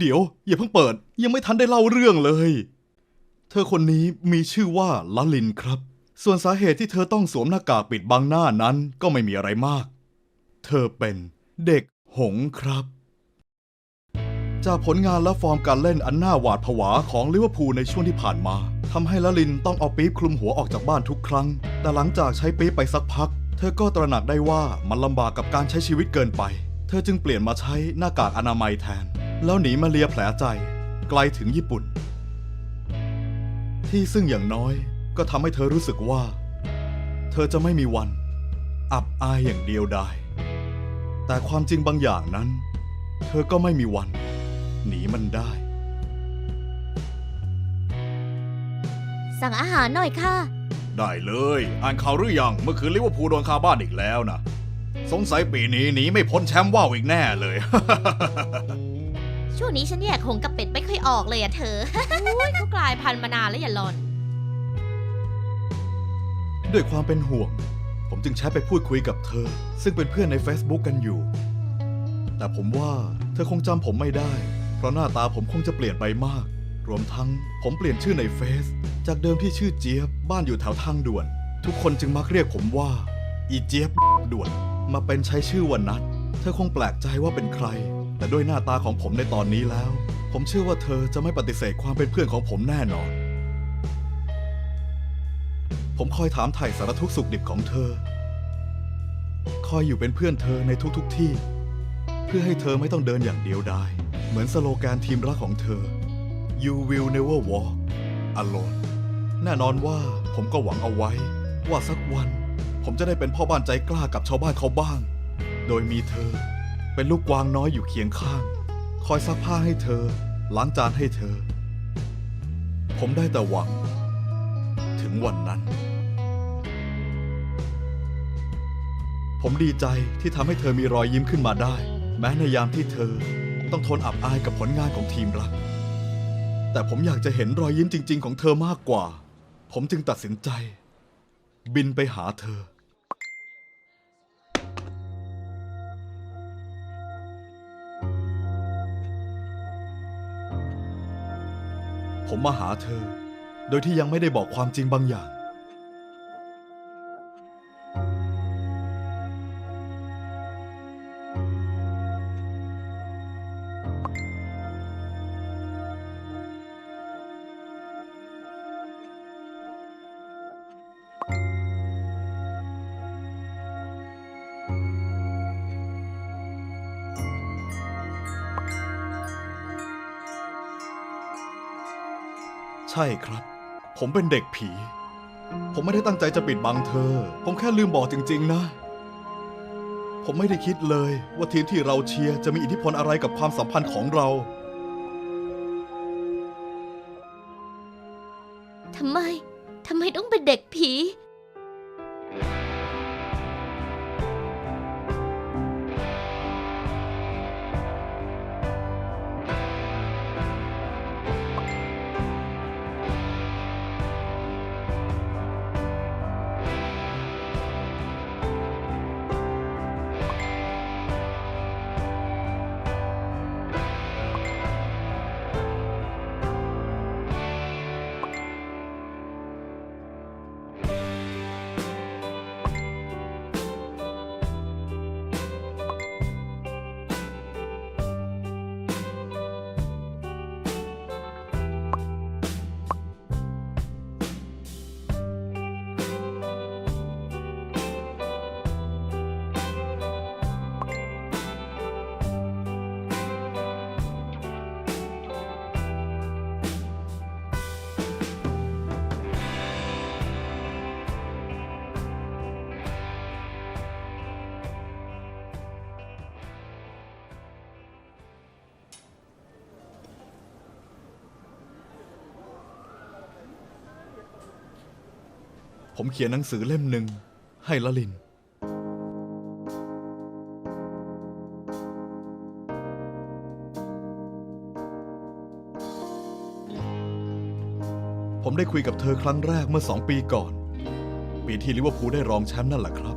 เดี๋ยว อย่าเพิ่งเปิด ยังไม่ทันได้เล่าเรื่องเลย เธอคนนี้มีชื่อว่าละลินครับ ส่วนสาเหตุที่เธอต้องสวมหน้ากากปิดบังหน้านั้นก็ไม่มีอะไรมาก เธอเป็นเด็กหงครับ จากผลงานและฟอร์มการเล่นอันน่าหวาดผวาของลิเวอร์พูลในช่วงที่ผ่านมาทำให้ละลินต้องเอาปี๊บคลุมหัวออกจากบ้านทุกครั้ง แต่หลังจากใช้ปี๊บไปสักพัก เธอก็ตระหนักได้ว่ามันลำบากกับการใช้ชีวิตเกินไป เธอจึงเปลี่ยนมาใช้หน้ากากอนามัยแทน แล้วหนีมาเลียแผลใจไกลถึงญี่ปุ่น ที่ซึ่งอย่างน้อยก็ทำให้เธอรู้สึกว่า เธอจะไม่มีวัน อับอายอย่างเดียวดายแต่ความจริงบางอย่างนั้น เธอก็ไม่มีวัน หนีมันได้ สั่งอาหารหน่อยค่ะ ได้เลย อ่านข่าวหรือยังเมื่อคืนลิเวอร์พูลโดนคาบ้านอีกแล้วนะ สงสัยปีนี้หนีไม่พ้นแชมป์ว่าวอีกแน่เลยช่วง นี้ฉันแยกหงกับเป็ดไม่ค่อยออกเลยอะเธออุ้ยเขากลายพันธุ์มานานแล้วอย่าหลอน ด้วยความเป็นห่วง ผมจึงแชทไปพูดคุยกับเธอ ซึ่งเป็นเพื่อนใน Facebook กันอยู่ แต่ผมว่าเธอคงจำผมไม่ได้ เพราะหน้าตาผมคงจะเปลี่ยนไปมาก รวมทั้งผมเปลี่ยนชื่อในเฟซจากเดิมที่ชื่อเจี๊ยบบ้านอยู่แถวทางด่วน ทุกคนจึงมักเรียกผมว่า อีเจี๊ยบด่วน มาเป็นใช้ชื่อวันนัดเธอคงแปลกใจว่าเป็นใคร แต่ด้วยหน้าตาของผมในตอนนี้แล้ว ผมเชื่อว่าเธอจะไม่ปฏิเสธความเป็นเพื่อนของผมแน่นอน ผมคอยถามไถ่สารทุกข์สุขดิบของเธอ คอยอยู่เป็นเพื่อนเธอในทุกๆทที่ เพื่อให้เธอไม่ต้องเดินอย่างเดียวดาย เหมือนสโลแกนทีมรักของเธอ You will never walk alone แน่นอนว่าผมก็หวังเอาไว้ ว่าสักวัน ผมจะได้เป็นพ่อบ้านใจกล้ากับชาวบ้านเขาบ้าง โดยมีเธอ เป็นลูกกวางน้อยอยู่เคียงข้าง คอยซักผ้าให้เธอ ล้างจานให้เธอ ผมได้แต่หวัง ถึงวันนั้น ผมดีใจที่ทำให้เธอมีรอยยิ้มขึ้นมาได้ แม้ในยามที่เธอต้องทนอับอายกับผลงานของทีมรัก แต่ผมอยากจะเห็นรอยยิ้มจริง ๆ ของเธอมากกว่า ผมจึงตัดสินใจ บินไปหาเธอ ผมมาหาเธอ โดยที่ยังไม่ได้บอกความจริงบางอย่าง ใช่ครับ ผมเป็นเด็กผี ผมไม่ได้ตั้งใจจะปิดบังเธอ ผมแค่ลืมบอกจริง ๆ นะ ผมไม่ได้คิดเลยว่าทีมที่เราเชียร์จะมีอิทธิพลอะไรกับความสัมพันธ์ของเรา ทำไม ทำไมต้องเป็นเด็กผี ผมเขียนหนังสือเล่มหนึ่งให้ละลิน ผมได้คุยกับเธอครั้งแรกเมื่อสองปีก่อน ปีที่ลิเวอร์พูลได้รองแชมป์นั่นแหละครับ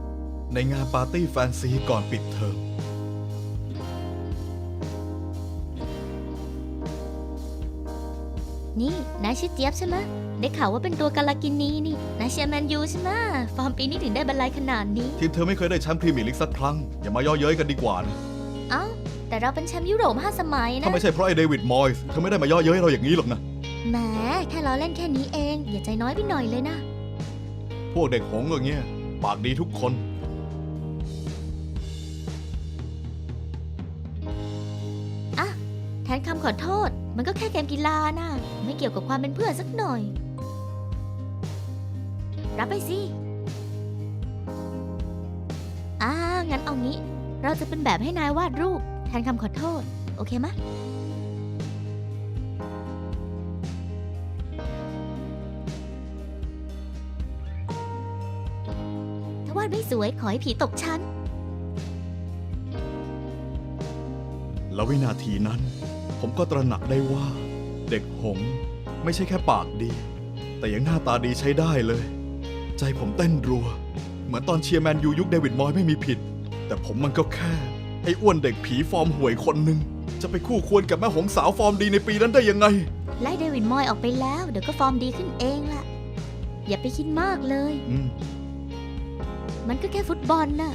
ในงานปาร์ตี้แฟนซีก่อนปิดเทอม นี่นายชื่อเจี๊ยบใช่ไหมได้ข่าวว่าเป็นตัวกาลากินีนี่นายเชียร์แมนยูใช่ไหมฟอร์มปีนี้ถึงได้บรรลัยขนาดนี้ ทีมเธอไม่เคยได้แชมป์พรีเมียร์ลีกสักครั้ง อย่ามาย่อเย้ยกันดีกว่านะเอ้าแต่เราเป็นแชมป์ยุโรปห้าสมัยนะถ้าไม่ใช่เพราะไอ้เดวิดมอยส์เธอไม่ได้มาย่อเย้ยเราอย่างนี้หรอกนะแหมแค่เราเล่นแค่นี้เอง อย่าใจน้อยไปหน่อยเลยนะ พวกเด็กหงส์ก็เงี้ยปากดีทุกคน นคำขอโทษ มันก็แค่เกมกีฬานะไม่เกี่ยวกับความเป็นเพื่อนสักหน่อย รับไปสิอ่างั้นเอางี้ เราจะเป็นแบบให้นายวาดรูป แทนคำขอโทษ โอเคมะถ้าวาดไม่สวยขอให้ผีตกชั้นแล้ววินาทีนั้น ผมก็ตระหนักได้ว่า เด็กหงส์ไม่ใช่แค่ปากดี แต่ยังหน้าตาดีใช้ได้เลย ใจผมเต้นรัว เหมือนตอนเชียร์แมนยูยุคเดวิดมอยส์ไม่มีผิด แต่ผมมันก็แค่ ไอ้อ้วนเด็กผีฟอร์มห่วยคนหนึ่งจะไปคู่ควรกับแม่หงสาวฟอร์มดีในปีนั้นได้ยังไง ไล่เดวิดมอยออกไปแล้ว เดี๋ยวก็ฟอร์มดีขึ้นเองล่ะ อย่าไปคิดมากเลย อืม มันก็แค่ฟุตบอลน่ะ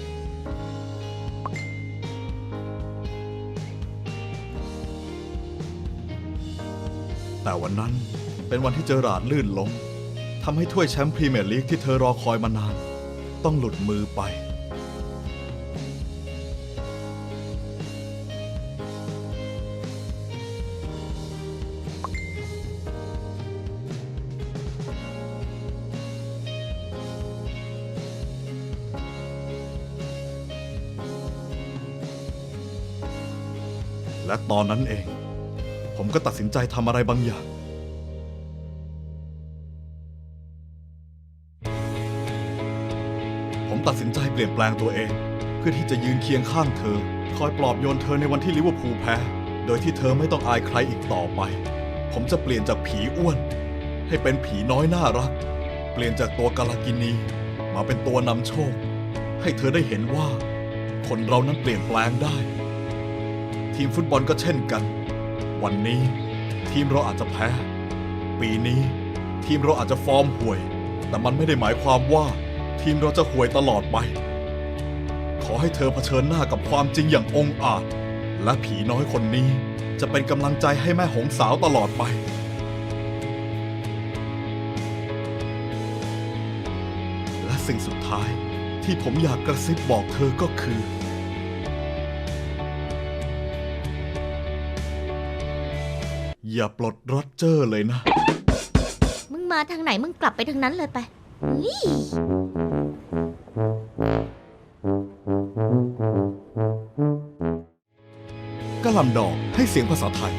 แต่วันนั้นเป็นวันที่เจอราร์ดลื่นล้มทำให้ถ้วยแชมป์พรีเมียร์ลีกที่เธอรอคอยมานาน ต้องหลุดมือไป และตอนนั้นเอง ผมก็ตัดสินใจทำอะไรบางอย่าง ผมตัดสินใจเปลี่ยนแปลงตัวเอง เพื่อที่จะยืนเคียงข้างเธอ คอยปลอบโยนเธอในวันที่ลิเวอร์พูลแพ้ โดยที่เธอไม่ต้องอายใครอีกต่อไป ผมจะเปลี่ยนจากผีอ้วน ให้เป็นผีน้อยน่ารัก เปลี่ยนจากตัวกาลากินี มาเป็นตัวนำโชค ให้เธอได้เห็นว่า คนเรานั้นเปลี่ยนแปลงได้ ทีมฟุตบอลก็เช่นกัน วันนี้ทีมเราอาจจะแพ้ ปีนี้ทีมเราอาจจะฟอร์มห่วย แต่มันไม่ได้หมายความว่า ทีมเราจะห่วยตลอดไป ขอให้เธอเผชิญหน้ากับความจริงอย่างองอาจ และผีน้อยคนนี้จะเป็นกำลังใจให้แม่หงสาวตลอดไปและสิ่งสุดท้ายที่ผมอยากกระซิบบอกเธอก็คือ อย่าปลดโรเจอร์เลยนะ มึงมาทางไหนมึงกลับไปทางนั้นเลยไปนี่กะหล่ำดอกให้เสียงภาษาไทย